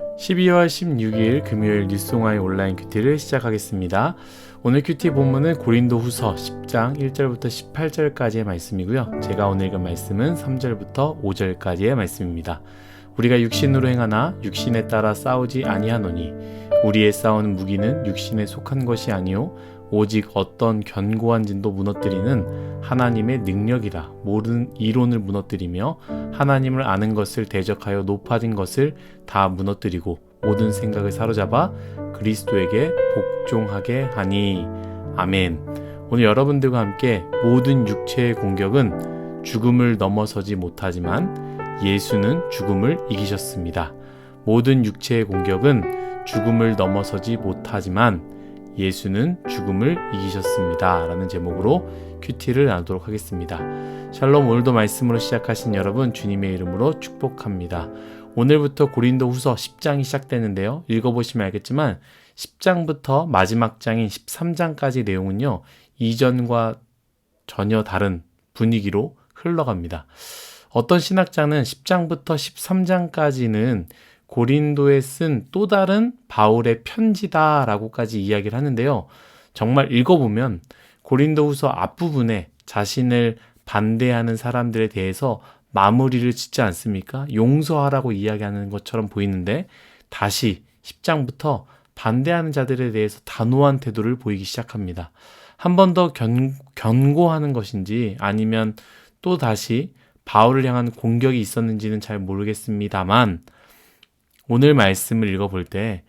12월 16일 금요일 뉴스송화의 온라인 큐티를 시작하겠습니다. 오늘 큐티 본문은 고린도 후서 10장 1절부터 18절까지의 말씀이고요. 제가 오늘 읽은 말씀은 3절부터 5절까지의 말씀입니다. 우리가 육신으로 행하나 육신에 따라 싸우지 아니하노니 우리의 싸우는 무기는 육신에 속한 것이 아니요 오직 어떤 견고한 진도 무너뜨리는 하나님의 능력이라 모든 이론을 무너뜨리며 하나님을 아는 것을 대적하여 높아진 것을 다 무너뜨리고 모든 생각을 사로잡아 그리스도에게 복종하게 하니 아멘. 오늘 여러분들과 함께 모든 육체의 공격은 죽음을 넘어서지 못하지만 예수는 죽음을 이기셨습니다. 모든 육체의 공격은 죽음을 넘어서지 못하지만 예수는 죽음을 이기셨습니다. 라는 제목으로 큐티를 나누도록 하겠습니다. 샬롬 오늘도 말씀으로 시작하신 여러분 주님의 이름으로 축복합니다. 오늘부터 고린도 후서 10장이 시작되는데요. 읽어보시면 알겠지만 10장부터 마지막 장인 13장까지 내용은요. 이전과 전혀 다른 분위기로 흘러갑니다. 어떤 신학자는 10장부터 13장까지는 고린도에 쓴 또 다른 바울의 편지다라고까지 이야기를 하는데요. 정말 읽어보면 고린도 후서 앞부분에 자신을 반대하는 사람들에 대해서 마무리를 짓지 않습니까? 용서하라고 이야기하는 것처럼 보이는데 다시 10장부터 반대하는 자들에 대해서 단호한 태도를 보이기 시작합니다. 한 번 더 견고하는 것인지 아니면 또 다시 바울을 향한 공격이 있었는지는 잘 모르겠습니다만 오늘 말씀을 읽어볼 때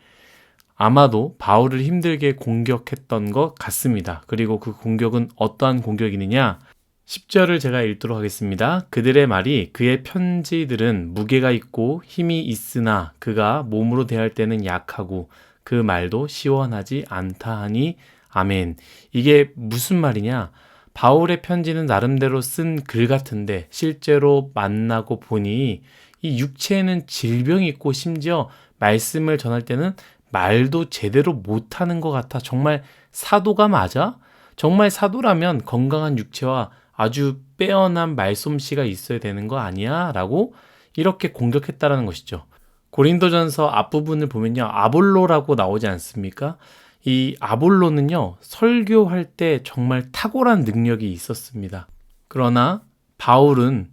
아마도 바울을 힘들게 공격했던 것 같습니다. 그리고 그 공격은 어떠한 공격이느냐? 10절을 제가 읽도록 하겠습니다. 그들의 말이 그의 편지들은 무게가 있고 힘이 있으나 그가 몸으로 대할 때는 약하고 그 말도 시원하지 않다 하니 아멘. 이게 무슨 말이냐? 바울의 편지는 나름대로 쓴 글 같은데 실제로 만나고 보니 이 육체에는 질병이 있고 심지어 말씀을 전할 때는 말도 제대로 못하는 것 같아. 정말 사도가 맞아? 정말 사도라면 건강한 육체와 아주 빼어난 말솜씨가 있어야 되는 거 아니야? 라고 이렇게 공격했다라는 것이죠. 고린도전서 앞부분을 보면요. 아볼로라고 나오지 않습니까? 이 아볼로는요, 설교할 때 정말 탁월한 능력이 있었습니다. 그러나 바울은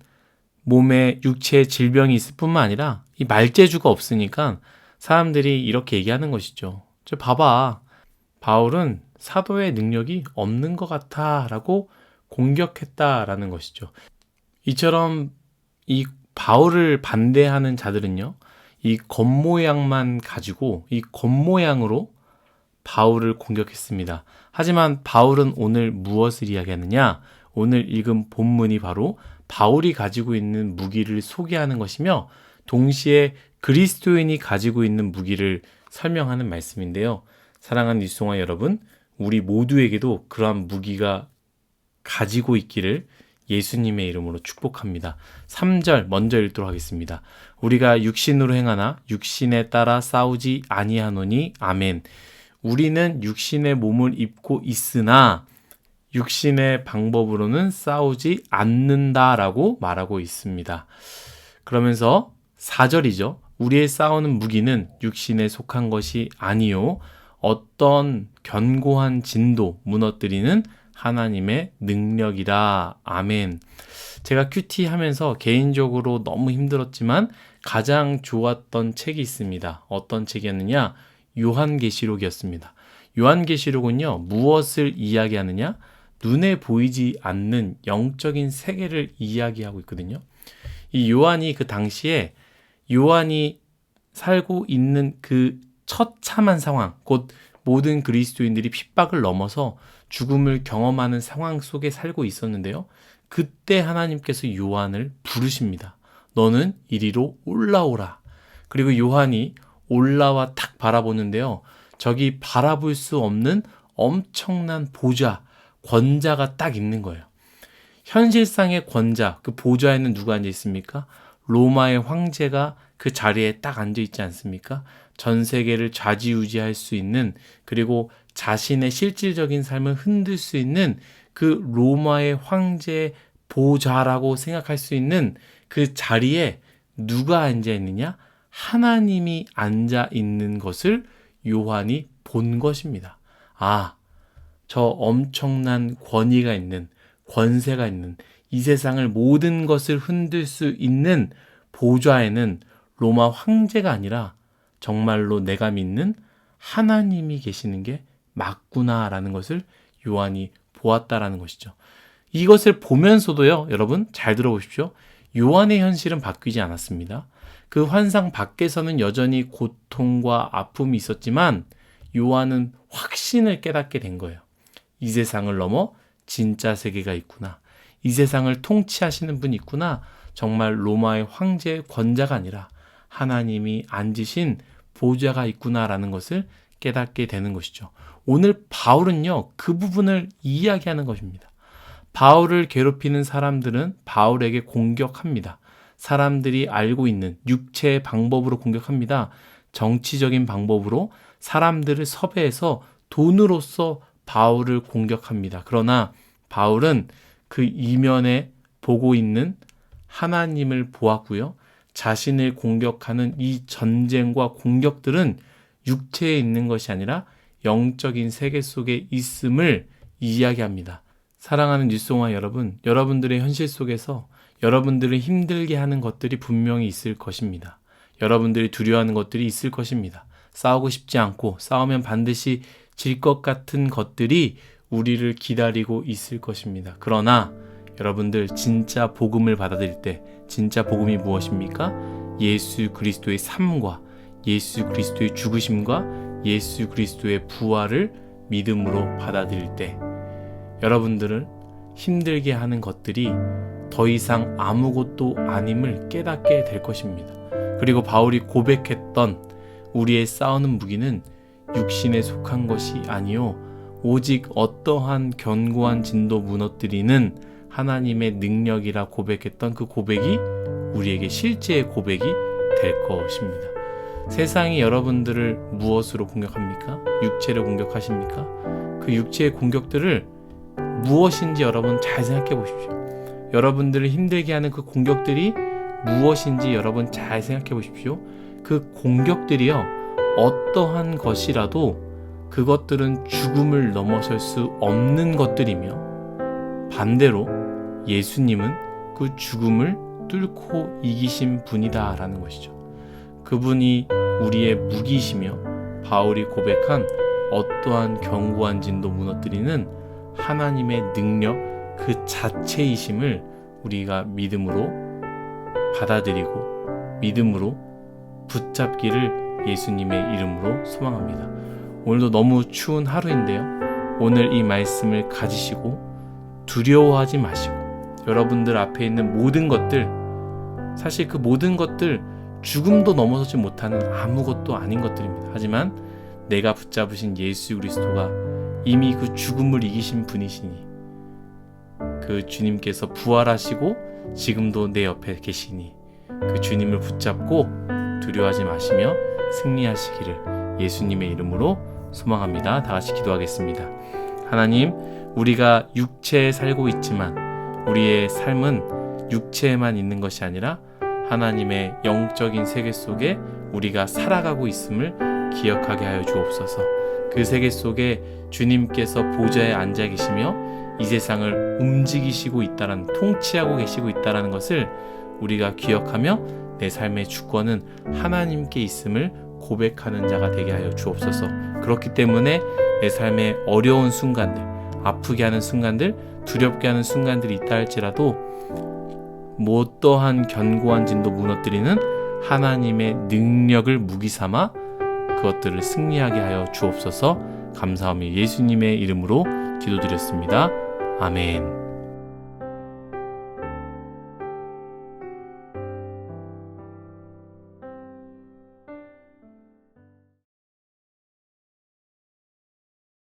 몸에 육체에 질병이 있을 뿐만 아니라 이 말재주가 없으니까 사람들이 이렇게 얘기하는 것이죠. 저 봐봐. 바울은 사도의 능력이 없는 것 같아 라고 공격했다라는 것이죠. 이처럼 이 바울을 반대하는 자들은요, 이 겉모양만 가지고 이 겉모양으로 바울을 공격했습니다. 하지만 바울은 오늘 무엇을 이야기하느냐? 오늘 읽은 본문이 바로 바울이 가지고 있는 무기를 소개하는 것이며 동시에 그리스도인이 가지고 있는 무기를 설명하는 말씀인데요. 사랑하는 뉴스송화 여러분, 우리 모두에게도 그러한 무기가 가지고 있기를 예수님의 이름으로 축복합니다. 3절 먼저 읽도록 하겠습니다. 우리가 육신으로 행하나 육신에 따라 싸우지 아니하노니 아멘. 우리는 육신의 몸을 입고 있으나 육신의 방법으로는 싸우지 않는다라고 말하고 있습니다. 그러면서 4절이죠. 우리의 싸우는 무기는 육신에 속한 것이 아니요. 어떤 견고한 진도 무너뜨리는 하나님의 능력이라. 아멘. 제가 큐티 하면서 개인적으로 너무 힘들었지만 가장 좋았던 책이 있습니다. 어떤 책이었느냐? 요한계시록이었습니다. 요한계시록은요, 무엇을 이야기하느냐? 눈에 보이지 않는 영적인 세계를 이야기하고 있거든요. 이 요한이 그 당시에 요한이 살고 있는 그 처참한 상황, 곧 모든 그리스도인들이 핍박을 넘어서 죽음을 경험하는 상황 속에 살고 있었는데요. 그때 하나님께서 요한을 부르십니다. 너는 이리로 올라오라. 그리고 요한이 올라와 탁 바라보는데요. 저기 바라볼 수 없는 엄청난 보좌, 권자가 딱 있는 거예요. 현실상의 권자, 그 보좌에는 누가 앉아 있습니까? 로마의 황제가 그 자리에 딱 앉아 있지 않습니까? 전 세계를 좌지우지할 수 있는 그리고 자신의 실질적인 삶을 흔들 수 있는 그 로마의 황제 보좌라고 생각할 수 있는 그 자리에 누가 앉아 있느냐? 하나님이 앉아 있는 것을 요한이 본 것입니다. 아, 저 엄청난 권위가 있는, 권세가 있는, 이 세상을 모든 것을 흔들 수 있는 보좌에는 로마 황제가 아니라 정말로 내가 믿는 하나님이 계시는 게 맞구나라는 것을 요한이 보았다라는 것이죠. 이것을 보면서도요, 여러분 잘 들어보십시오. 요한의 현실은 바뀌지 않았습니다. 그 환상 밖에서는 여전히 고통과 아픔이 있었지만 요한은 확신을 깨닫게 된 거예요. 이 세상을 넘어 진짜 세계가 있구나. 이 세상을 통치하시는 분이 있구나. 정말 로마의 황제의 권자가 아니라 하나님이 앉으신 보좌가 있구나라는 것을 깨닫게 되는 것이죠. 오늘 바울은요, 그 부분을 이야기하는 것입니다. 바울을 괴롭히는 사람들은 바울에게 공격합니다. 사람들이 알고 있는 육체의 방법으로 공격합니다. 정치적인 방법으로 사람들을 섭외해서 돈으로서 바울을 공격합니다. 그러나 바울은 그 이면에 보고 있는 하나님을 보았고요. 자신을 공격하는 이 전쟁과 공격들은 육체에 있는 것이 아니라 영적인 세계 속에 있음을 이야기합니다. 사랑하는 뉴스공화 여러분, 여러분들의 현실 속에서 여러분들을 힘들게 하는 것들이 분명히 있을 것입니다. 여러분들이 두려워하는 것들이 있을 것입니다. 싸우고 싶지 않고 싸우면 반드시 질 것 같은 것들이 우리를 기다리고 있을 것입니다. 그러나 여러분들 진짜 복음을 받아들일 때 진짜 복음이 무엇입니까? 예수 그리스도의 삶과 예수 그리스도의 죽으심과 예수 그리스도의 부활을 믿음으로 받아들일 때 여러분들을 힘들게 하는 것들이 더 이상 아무것도 아님을 깨닫게 될 것입니다. 그리고 바울이 고백했던 우리의 싸우는 무기는 육신에 속한 것이 아니요 오직 어떠한 견고한 진도 무너뜨리는 하나님의 능력이라 고백했던 그 고백이 우리에게 실제의 고백이 될 것입니다. 세상이 여러분들을 무엇으로 공격합니까? 육체를 공격하십니까? 그 육체의 공격들을 무엇인지 여러분 잘 생각해 보십시오. 여러분들을 힘들게 하는 그 공격들이 무엇인지 여러분 잘 생각해 보십시오. 그 공격들이요, 어떠한 것이라도 그것들은 죽음을 넘어설 수 없는 것들이며 반대로 예수님은 그 죽음을 뚫고 이기신 분이다라는 것이죠. 그분이 우리의 무기시며 바울이 고백한 어떠한 견고한 진도 무너뜨리는 하나님의 능력 그 자체이심을 우리가 믿음으로 받아들이고 믿음으로 붙잡기를 예수님의 이름으로 소망합니다. 오늘도 너무 추운 하루인데요. 오늘 이 말씀을 가지시고 두려워하지 마시고 여러분들 앞에 있는 모든 것들 사실 그 모든 것들 죽음도 넘어서지 못하는 아무것도 아닌 것들입니다. 하지만 내가 붙잡으신 예수 그리스도가 이미 그 죽음을 이기신 분이시니 그 주님께서 부활하시고 지금도 내 옆에 계시니 그 주님을 붙잡고 두려워하지 마시며 승리하시기를 예수님의 이름으로 소망합니다. 다 같이 기도하겠습니다. 하나님, 우리가 육체에 살고 있지만 우리의 삶은 육체에만 있는 것이 아니라 하나님의 영적인 세계 속에 우리가 살아가고 있음을 기억하게 하여 주옵소서. 그 세계 속에 주님께서 보좌에 앉아 계시며 이 세상을 움직이시고 있다라는 통치하고 계시고 있다라는 것을 우리가 기억하며 내 삶의 주권은 하나님께 있음을 고백하는 자가 되게 하여 주옵소서. 그렇기 때문에 내 삶의 어려운 순간들, 아프게 하는 순간들, 두렵게 하는 순간들이 있다 할지라도 뭐 어떠한 견고한 진도 무너뜨리는 하나님의 능력을 무기 삼아 그것들을 승리하게 하여 주옵소서 감사하며 예수님의 이름으로 기도드렸습니다. 아멘.